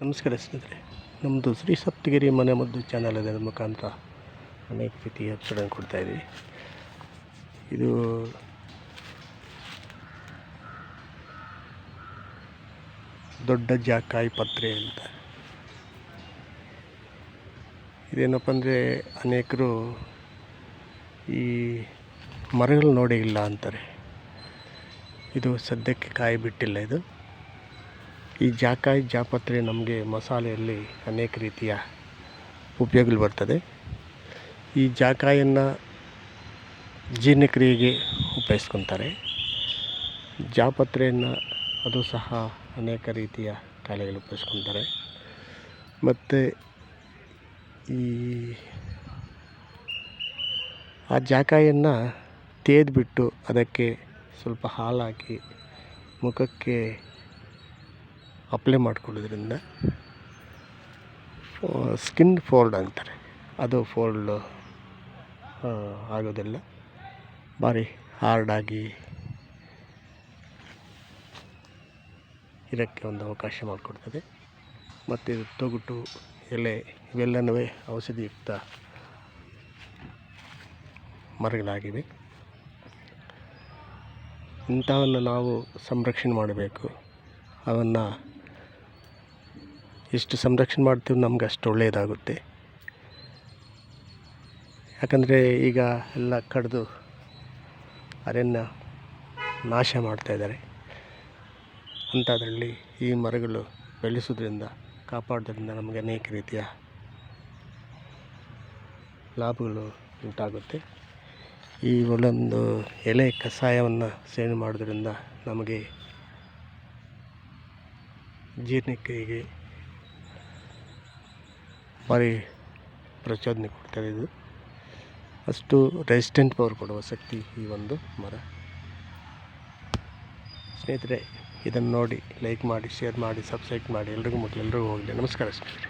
ನಮಸ್ಕಾರ ಸ್ನೇಹಿತರೆ ನಮ್ಮದು ಶ್ರೀ ಸಪ್ತಗಿರಿ ಮನೆ ಮದ್ದು ಚಾನಲ್ ಅದರ ಮುಖಾಂತರ ಅನೇಕ ರೀತಿಯ ಎಪಿಸೋಡನ್ನು ಕೊಡ್ತಾಯಿದ್ದೀವಿ ಇದು ದೊಡ್ಡ ಜಾಕಾಯಿ ಪತ್ರೆ ಅಂತ. ಇದೇನಪ್ಪ ಅಂದರೆ ಅನೇಕರು ಈ ಮರಗಳು ನೋಡೇ ಇಲ್ಲ ಅಂತಾರೆ. ಇದು ಸದ್ಯಕ್ಕೆ ಕಾಯಿ ಬಿಟ್ಟಿಲ್ಲ ಇದು. ಈ ಜಾಕಾಯಿ ಜಾಪತ್ರೆ ನಮಗೆ ಮಸಾಲೆಯಲ್ಲಿ ಅನೇಕ ರೀತಿಯ ಉಪಯೋಗಗಳು ಬರ್ತದೆ. ಈ ಜಾಕಾಯನ್ನು ಜೀರ್ಣಕ್ರಿಯೆಗೆ ಉಪಯೋಗಿಸ್ಕೊತಾರೆ. ಜಾಪತ್ರೆಯನ್ನು ಅದು ಸಹ ಅನೇಕ ರೀತಿಯ ಕಾಯಿಲೆಗಳು ಉಪಯೋಗಿಸ್ಕೊತಾರೆ. ಮತ್ತು ಈ ಆ ಜಾಕಾಯನ್ನು ತೇದ್ಬಿಟ್ಟು ಅದಕ್ಕೆ ಸ್ವಲ್ಪ ಹಾಲು ಹಾಕಿ ಮುಖಕ್ಕೆ ಅಪ್ಲೈ ಮಾಡ್ಕೊಳ್ಳೋದ್ರಿಂದ ಸ್ಕಿನ್ ಫೋಲ್ಡ್ ಅಂತಾರೆ. ಅದು ಫೋಲ್ಡ್ ಆಗೋದಿಲ್ಲ. ಭಾರಿ ಹಾರ್ಡಾಗಿ ಇರೋಕ್ಕೆ ಒಂದು ಅವಕಾಶ ಮಾಡಿಕೊಡ್ತದೆ. ಮತ್ತು ಇದು ತೊಗುಟು, ಎಲೆ ಇವೆಲ್ಲನೂ ಔಷಧಿಯುಕ್ತ ಮರಗಳಾಗಿವೆ. ಇಂಥವನ್ನು ನಾವು ಸಂರಕ್ಷಣೆ ಮಾಡಬೇಕು. ಅವನ್ನು ಎಷ್ಟು ಸಂರಕ್ಷಣೆ ಮಾಡ್ತೀವಿ ನಮ್ಗೆ ಅಷ್ಟು ಒಳ್ಳೆಯದಾಗುತ್ತೆ. ಯಾಕಂದರೆ ಈಗ ಎಲ್ಲ ಕಡಿದು ಅರಣ್ಯ ನಾಶ ಮಾಡ್ತಾಯಿದ್ದಾರೆ ಅಂಥದ್ರಲ್ಲಿ ಈ ಮರಗಳು ಬೆಳೆಸೋದ್ರಿಂದ, ಕಾಪಾಡೋದ್ರಿಂದ ನಮಗೆ ಅನೇಕ ರೀತಿಯ ಲಾಭಗಳು ಉಂಟಾಗುತ್ತೆ. ಈ ಒಂದೊಂದು ಎಲೆ ಕಷಾಯವನ್ನು ಸೇವನೆ ಮಾಡೋದ್ರಿಂದ ನಮಗೆ ಜೀರ್ಣಕ್ರಿಯೆಗೆ ಭಾರಿ ಪ್ರಚೋದನೆ ಕೊಡ್ತಾರೆ ಇದು. ಅಷ್ಟು ರೆಸಿಸ್ಟೆಂಟ್ ಪವರ್ ಕೊಡುವ ಶಕ್ತಿ ಈ ಒಂದು ಮರ. ಸ್ನೇಹಿತರೆ, ಇದನ್ನು ನೋಡಿ ಲೈಕ್ ಮಾಡಿ ಶೇರ್ ಮಾಡಿ ಸಬ್ಸ್ಕ್ರೈಬ್ ಮಾಡಿ. ಎಲ್ರಿಗೂ ಮತ್ತು ಎಲ್ರಿಗೂ ಹೋಗಲಿ. ನಮಸ್ಕಾರ ಸ್ನೇಹಿತರೆ.